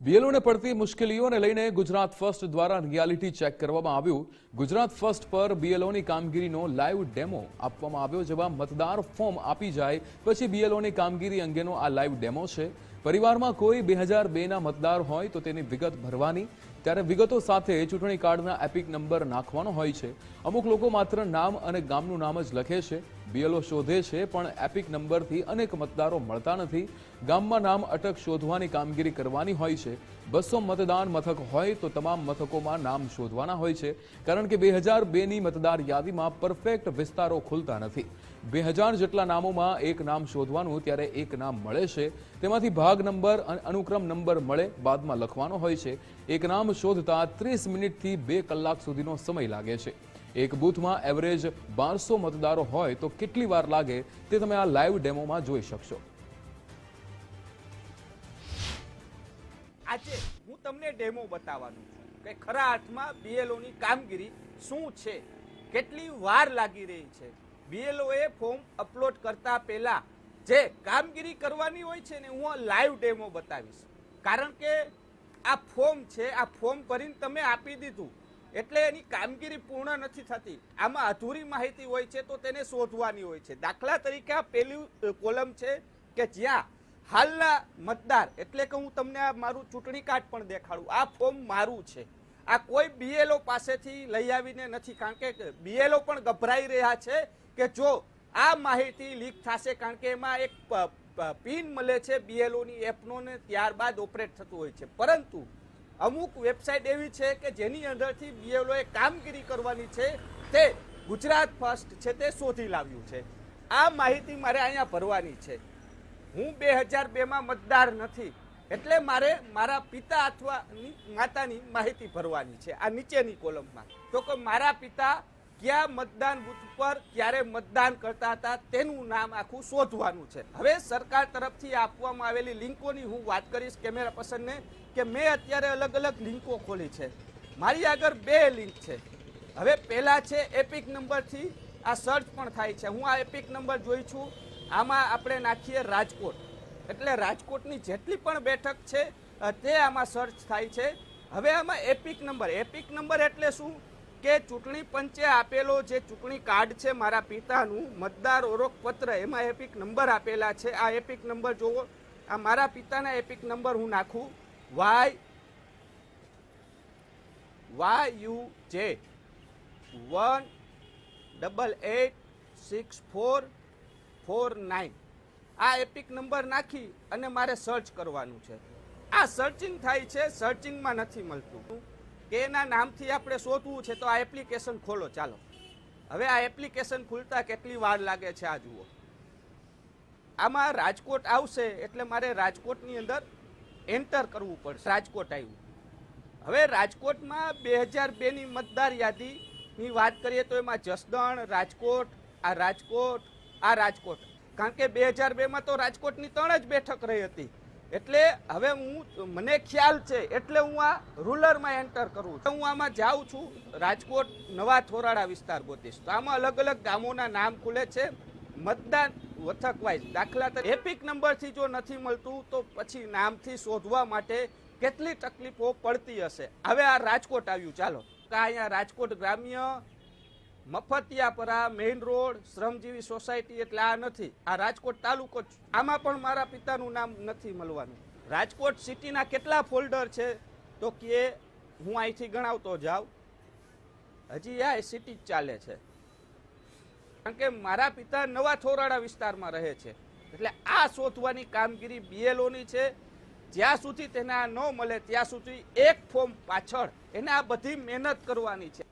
બીએલઓને પડતી મુશ્કેલીઓને લઈને ગુજરાત ફર્સ્ટ દ્વારા રિયાલિટી ચેક કરવામાં આવ્યું. ગુજરાત ફર્સ્ટ પર બીએલઓની કામગીરીનો લાઈવ ડેમો આપવામાં આવ્યો, જેમાં મતદાર ફોર્મ આપી જાય, પછી બીએલઓની કામગીરી અંગેનો આ લાઈવ ડેમો છે. પરિવારમાં કોઈ બે હજાર બેના મતદાર હોય તો તેની વિગત ભરવાની. ત્યારે વિગતો સાથે ચૂંટણી કાર્ડના એપિક નંબર નાખવાનો હોય છે. અમુક લોકો માત્ર નામ અને ગામનું નામ જ લખે છે. બીએલઓ શોધે છે, પણ એપિક નંબરથી અનેક મતદારો મળતા નથી. ગામમાં નામ અટક શોધવાની કામગીરી કરવાની હોય છે. બસો મતદાન મથક હોય તો તમામ મથકોમાં નામ શોધવાના હોય છે. કારણ કે બે હજાર બેની મતદાર યાદીમાં પરફેક્ટ વિસ્તારો ખુલતા નથી. બે હજાર જેટલા નામોમાં એક નામ શોધવાનું ત્યારે એક નામ મળે છે. તેમાંથી ભાગ નંબર અને અનુક્રમ નંબર મળે, બાદમાં લખવાનો હોય છે. એક નામ શોધતા ત્રીસ મિનિટથી બે કલાક સુધીનો સમય લાગે છે. એક બૂથમાં એવરેજ બારસો મતદારો હોય તો કેટલી વાર લાગે તે તમે આ લાઈવ ડેમોમાં જોઈ શકશો. આજે હું તમને ડેમો બતાવવાનું છું કે ખરા અર્થમાં બીએલઓની કામગીરી શું છે? કેટલી વાર લાગી રહી છે? BLO એ ફોર્મ અપલોડ કરતા પહેલાં જે કામગીરી કરવાની હોય છે ને હું લાઈવ ડેમો બતાવીશ. કારણ કે આ ફોર્મ છે, આ ફોર્મ ભરીને તમે આપી દીધું. એટલે એની કામગીરી પૂર્ણ નથી થતી. આમાં અધૂરી માહિતી હોય છે તો તેને શોધવાની હોય છે. દાખલા તરીકે આ પેલું કોલમ છે કે જ્યાં હાલના મતદાર, એટલે કે હું તમને આ મારું ચૂંટણી કાર્ડ પણ દેખાડું. આ ફોર્મ મારું છે. આ કોઈ બીએલઓ પાસેથી લઈ આવીને નથી. કારણ કે બીએલઓ પણ ગભરાઈ રહ્યા છે. કે જો આ માહિતી લીક થશે, કારણ કે એમાં એક પિન મળે છે બીએલઓની એપનો ને ત્યારબાદ ઓપરેટ થતું હોય છે. પરંતુ અમુક વેબસાઇટ એવી છે કે જેની અંદરથી બીએલઓએ કામગીરી કરવાની છે, તે ગુજરાત ફર્સ્ટ છે તે શોધી લાવ્યું છે. આ માહિતી મારે અહીંયા ભરવાની છે. હું બે હજાર બેમાં મતદાર નથી, એટલે મારે મારા પિતા અથવા માતાની માહિતી ભરવાની છે. આ નીચેની કોલમમાં. તો કે મારા પિતા ક્યાં મતદાન બુથ પર ક્યારે મતદાન કરતા હતા તેનું નામ આખું શોધવાનું છે. હવે સરકાર તરફથી આપવામાં આવેલી લિંકોની હું વાત કરીશ કેમેરા પર્સનને કે મેં અત્યારે અલગ અલગ લિંકો ખોલી છે. મારી આગળ બે લિંક છે. હવે પહેલાં છે એપિક નંબરથી આ સર્ચ પણ થાય છે. હું આ એપિક નંબર જોઈ છું. આમાં આપણે નાખીએ રાજકોટ. એટલે રાજકોટની જેટલી પણ બેઠક છે તે આમાં સર્ચ થાય છે. હવે આમાં એપિક નંબર. એપિક નંબર એટલે શું? કે ચૂંટણી પંચે આપેલો જે ચૂંટણી કાર્ડ છે મારા પિતાનું, મતદાર ઓળખપત્ર, એમાં એપિક નંબર આપેલા છે. આ એપિક નંબર જોવો. આ મારા પિતાના એપિક નંબર હું નાખું. Y Y U J one double eight six four four nine આ એપિક નંબર નાખી અને મારે સર્ચ કરવાનું છે. આ સર્ચિંગ થાય છે. સર્ચિંગમાં નથી મળતું. કે એના નામથી આપણે શોધવું છે તો આ એપ્લિકેશન ખોલો, ચાલો. હવે આ એપ્લિકેશન ખુલતા કેટલી વાર લાગે છે આ જુઓ. આમાં રાજકોટ આવશે એટલે મારે રાજકોટની અંદર એન્ટર કરવું પડશે. રાજકોટ આવ્યું. હવે રાજકોટમાં બે હજાર બેની મતદાર યાદીની વાત કરીએ તો એમાં જસદણ, રાજકોટ, આ રાજકોટ આ રાજકોટ. કારણ કે બે હજાર બેમાં તો રાજકોટની ત્રણ જ બેઠક રહી હતી. એટલે હવે હું, મને ખ્યાલ છે, એટલે હું આ રૂલરમાં એન્ટર કરું છું. હું આમાં જાઉં છું રાજકોટ નવા થોરાળા વિસ્તાર ગોતીશ તો આમાં અલગ અલગ ગામોના નામ ખુલે છે. મતદાન વથક વાઇઝ દાખલા તરીકે એપિક નંબરથી જો નથી મળતું, તો પછી નામથી શોધવા માટે કેટલી તકલીફો પડતી હશે? હવે આ રાજકોટ આવ્યું. ચાલો. તો અહીંયા રાજકોટ ગ્રામ્ય મફતિયાપરા, મેઇન રોડ, શ્રમજીવી સોસાયટી એટલે આ નથી. આ રાજકોટ તાલુકો જ. આમાં પણ મારા પિતાનું નામ નથી મળવાનું. રાજકોટ સિટીના કેટલા ફોલ્ડર છે તો કે હું અહીંથી ગણાવતો જાઉં. હજી આ સિટી જ ચાલે છે. કારણ કે મારા પિતા નવા થોરાળા વિસ્તારમાં રહે છે. એટલે આ શોધવાની કામગીરી બીએલઓની છે. જ્યાં સુધી તેને આ ન મળે, ત્યાં સુધી એક ફોર્મ પાછળ એને આ બધી મહેનત કરવાની છે.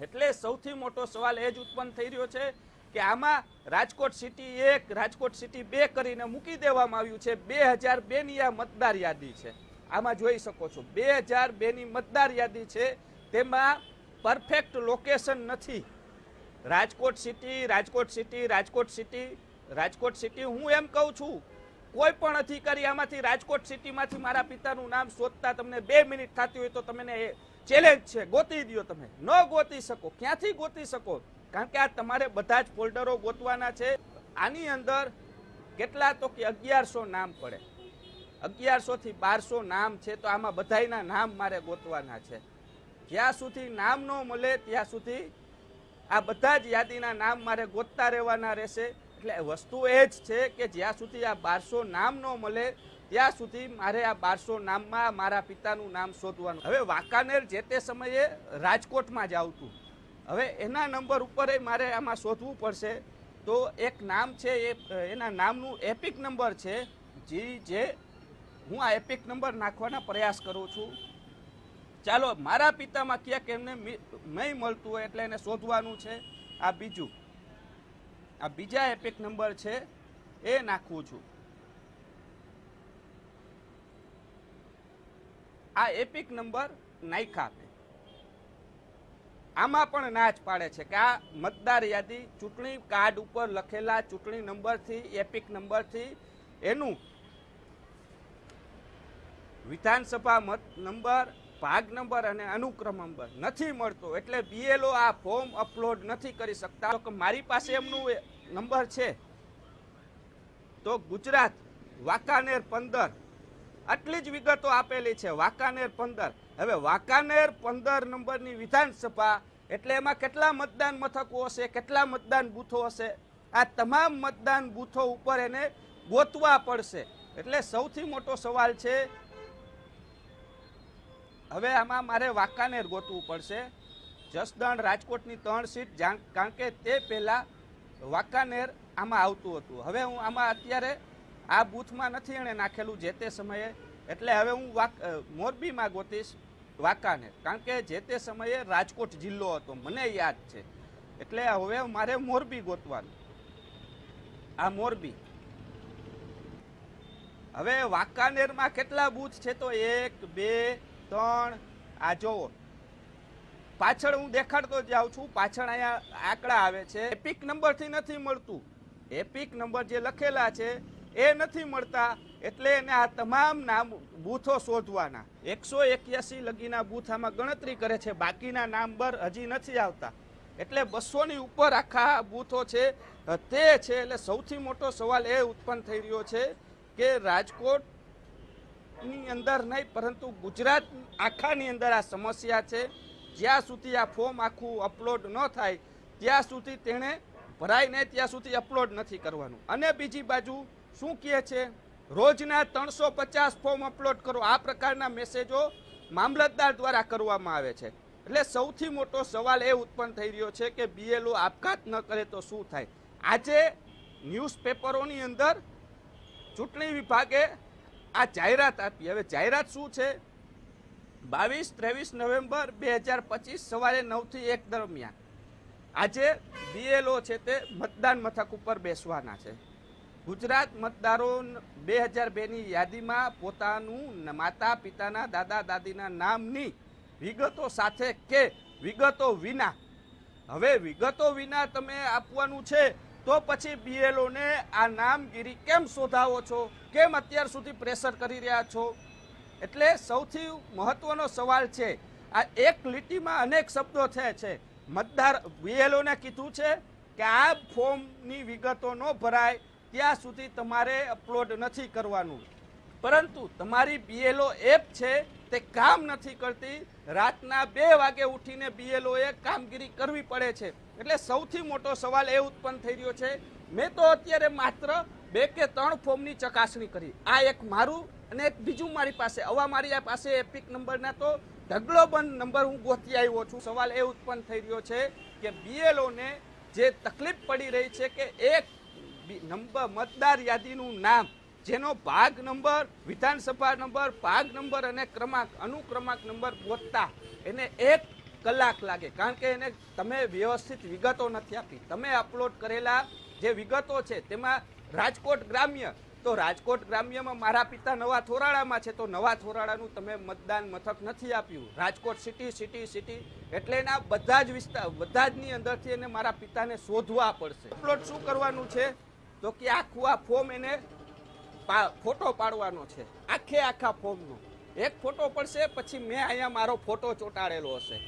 એટલે સૌથી મોટો સવાલ એ જ ઉત્પન્ન થઈ રહ્યો છે કે આમાં રાજકોટ સિટી એક, રાજકોટ સિટી બે કરીને મૂકી દેવામાં આવ્યું છે. બે હજાર બેની આ મતદાર યાદી છે. આમાં જોઈ શકો છો. બે હજાર બેની મતદાર યાદી છે. તેમાં પરફેક્ટ લોકેશન નથી. Rajkot city Rajkot city Rajkot city Rajkot city હું એમ કહું છું કોઈ પણ અધિકારી આમાંથી રાજકોટ સિટીમાંથી મારા પિતાનું નામ શોધતા તમને બે મિનિટ થતી હોય તો તમને ચેલેન્જ છે. ગોતી દ્યો તમે. ન ગોતી શકો. ક્યાંથી ગોતી શકો? કારણ કે આ તમારે બધા જ ફોલ્ડરો ગોતવાના છે. આની અંદર કેટલા તો કે અગિયારસો નામ પડે. અગિયારસો થી બારસો નામ છે તો આમાં બધાયના નામ મારે ગોતવાના છે. જ્યાં સુધી નામ ન મળે ત્યાં સુધી આ બધા જ યાદીના નામ મારે ગોતતા રહેવાના રહેશે. એટલે વસ્તુ એ જ છે કે જ્યાં સુધી આ બારસો નામ ન મળે, ત્યાં સુધી મારે આ બારસો નામમાં મારા પિતાનું નામ શોધવાનું. હવે વાંકાનેર જે તે સમયે રાજકોટમાં જ આવતું. હવે એના નંબર ઉપર મારે આમાં શોધવું પડશે. તો એક નામ છે એ, એના નામનું એપિક નંબર છે, જી, જે હું આ એપિક નંબર નાખવાના પ્રયાસ કરું છું. ચાલો, મારા પિતામાં ક્યાંક એમને નહીં મળતું હોય એટલે એને શોધવાનું છે. આ બીજું. આ બીજા એપિક નંબર છે, એ નાખું છું. આ એપિક નંબર નાખ્યા આપે. આમાં પણ ના જ પાડે છે કે આ મતદાર યાદી ચૂંટણી કાર્ડ ઉપર લખેલા ચૂંટણી નંબરથી એપિક નંબરથી એનું વિધાનસભા મત નંબર ભાગ નંબર અને અનુક્રમ નંબર નથી મળતો એટલે બીએલઓ આ ફોર્મ અપલોડ નથી કરી શકતા. કે મારી પાસે એમનું નંબર છે. તો ગુજરાત વાંકાનેર પંદર. આટલી જ વિગતો આપેલી છે, વાંકાનેર પંદર. હવે વાંકાનેર પંદર નંબરની વિધાનસભા એટલે એમાં કેટલા મતદાન મથકો હશે, કેટલા મતદાન બૂથો હશે? આ તમામ મતદાન બૂથો ઉપર એને ગોતવા પડશે. એટલે સૌથી મોટો સવાલ છે હવે આમાં મારે વાંકાનેર ગોતવું પડશે. જસદણ રાજકોટની ત્રણ સીટ કારણ કે તે પહેલાં વાંકાનેર આમાં આવતું હતું. હવે હું આમાં અત્યારે આ બૂથમાં નથી એણે નાખેલું જે તે સમયે. એટલે હવે હું વાક મોરબીમાં ગોતીશ વાંકાનેર. કારણ કે જે તે સમયે રાજકોટ જિલ્લો હતો, મને યાદ છે. એટલે હવે મારે મોરબી ગોતવાનું. આ મોરબી. હવે વાંકાનેરમાં કેટલા બૂથ છે તો એક, બે ત્રણ, આ જોવો પાછળ હું દેખાડતો જાઉં છું, પાછળ અહીંયા આંકડા આવે છે. એપિક નંબરથી નથી મળતું. એપિક નંબર જે લખેલા છે, એ નથી મળતા, એટલે એને આ તમામ નામ બૂથો શોધવાના. એકસો એક્યાસી લગીના બૂથ આમાં ગણતરી કરે છે, બાકીના નામબર હજી નથી આવતા. એટલે બસોની ઉપર આખા બૂથો છે, તે છે, એટલે સૌથી મોટો સવાલ એ ઉત્પન્ન થઈ રહ્યો છે કે રાજકોટ ની અંદર નહીં, પરંતુ ગુજરાત આખાની અંદર આ સમસ્યા છે. જ્યાં સુધી આ ફોર્મ આખું અપલોડ ન થાય, ત્યાં સુધી તેણે ભરાઈને ત્યાં સુધી અપલોડ નથી કરવાનું. અને બીજી બાજુ શું કહે છે? રોજના ત્રણસો પચાસ ફોર્મ અપલોડ કરો. આ પ્રકારના મેસેજો મામલતદાર દ્વારા કરવામાં આવે છે. એટલે સૌથી મોટો સવાલ એ ઉત્પન્ન થઈ રહ્યો છે કે બીએલઓ આપઘાત ન કરે તો શું થાય? આજે ન્યૂઝપેપરોની અંદર ચૂંટણી વિભાગે આ જાહેરાત આપી. હવે જાહેરાત શું છે? બાવીસ ત્રેવીસ નવેમ્બર બે હજાર પચીસ સવારે નવથી એક દરમિયાન. આજે બીએલઓ છે તે મતદાન મથક ઉપર બેસવાના છે. ગુજરાત મતદારો બે હજાર બેની યાદીમાં પોતાનું માતા પિતાના દાદા દાદીના નામની વિગતો સાથે કે વિગતો વિના. હવે વિગતો વિના તમે આપવાનું છે તો પછી બીએલઓને આ નામગીરી કેમ શોધાવો છો? કેમ અત્યાર સુધી પ્રેશર કરી રહ્યા છો? એટલે સૌથી મહત્વનો સવાલ છે, આ એક લીટીમાં અનેક શબ્દો થયા છે. મતદાર બીએલઓને કીધું છે કે આ ફોર્મની વિગતો ન ભરાય, ત્યાં સુધી તમારે અપલોડ નથી કરવાનું. પરંતુ તમારી બીએલઓ એપ છે તે કામ નથી કરતી. રાતના બે વાગે ઉઠીને બીએલઓએ કામગીરી કરવી પડે છે. એટલે સૌથી મોટો સવાલ એ ઉત્પન્ન થઈ રહ્યો છે. મેં તો અત્યારે માત્ર બે કે ત્રણ ફોર્મની ચકાસણી કરી. આ એક મારું અને એક બીજું મારી પાસે. આવા મારી પાસે એપિક નંબરના તો ઢગલો બંધ નંબર હું ગોતી આવ્યો છું. સવાલ એ ઉત્પન્ન થઈ રહ્યો છે કે બીએલઓને જે તકલીફ પડી રહી છે કે એક નંબર મતદાર યાદીનું નામ જેનો ભાગ નંબર, વિધાનસભા નંબર, ભાગ નંબર અને ક્રમાંક, અનુક્રમાંક નંબર ગોતતા એને એક કલાક લાગે. કારણ કે એને તમે વ્યવસ્થિત વિગતો નથી આપી. તમે અપલોડ કરેલા જે વિગતો છે, તેમાં રાજકોટ ગ્રામ્ય, તો રાજકોટ ગ્રામ્યમાં મારા પિતા નવા થોરાળામાં છે, તો નવા થોરાળાનું તમે મતદાન મથક નથી આપ્યું. રાજકોટ સિટી સિટી સિટી એટલે એના બધા જ વિસ્તાર બધા જની અંદરથી એને મારા પિતાને શોધવા પડશે. અપલોડ શું કરવાનું છે? તો કે આખું આ ફોર્મ એને ફોટો પાડવાનો છે. આખે આખા ફોર્મનો. એક ફોટો પડશે, પછી મેં અહીંયા મારો ફોટો ચોંટાડેલો હશે.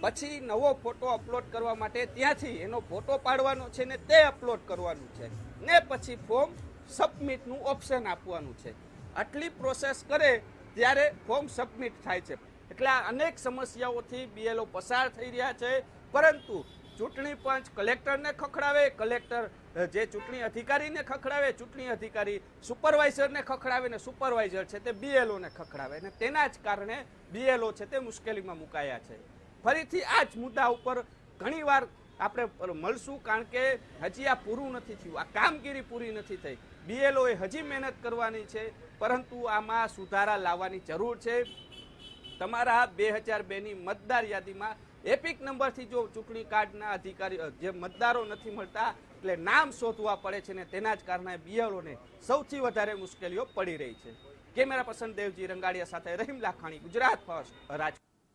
પછી નવો ફોટો અપલોડ કરવા માટે ત્યાંથી એનો ફોટો પાડવાનો છે ને તે અપલોડ કરવાનું છે. ને પછી ફોર્મ સબમિટનું ઓપ્શન આપવાનું છે. આટલી પ્રોસેસ કરે ત્યારે ફોર્મ સબમિટ થાય છે. એટલે આ અનેક સમસ્યાઓથી બીએલઓ પસાર થઈ રહ્યા છે. પરંતુ ચૂંટણી પંચ કલેક્ટરને ખખડાવે, કલેક્ટર જે ચૂંટણી અધિકારીને ખખડાવે, ચૂંટણી અધિકારી સુપરવાઇઝરને ખખડાવે ને સુપરવાઇઝર છે તે બીએલઓને ખખડાવે ને તેના જ કારણે બીએલઓ છે તે મુશ્કેલીમાં મુકાયા છે. ફરીથી આ જ મુદ્દા ઉપર ઘણીવાર આપણે મળશું કારણ કે હજી આ પૂરું નથી થયું, આ કામગીરી પૂરી નથી થઈ. બીએલઓએ હજી મહેનત કરવાની છે, પરંતુ આમાં સુધારા લાવવાની જરૂર છે. તમારા બે હજાર બેની મતદાર યાદીમાં એપિક નંબરથી જો ચૂંટણી કાર્ડના અધિકારી જે મતદારો નથી મળતા, એટલે નામ શોધવા પડે છે ને તેના જ કારણે બિયારોને સૌથી વધારે મુશ્કેલીઓ પડી રહી છે. કેમેરા પસંદ દેવજી રંગાડિયા સાથે રહીમ લાખાણી, ગુજરાત ફર્સ્ટ, રાજકોટ.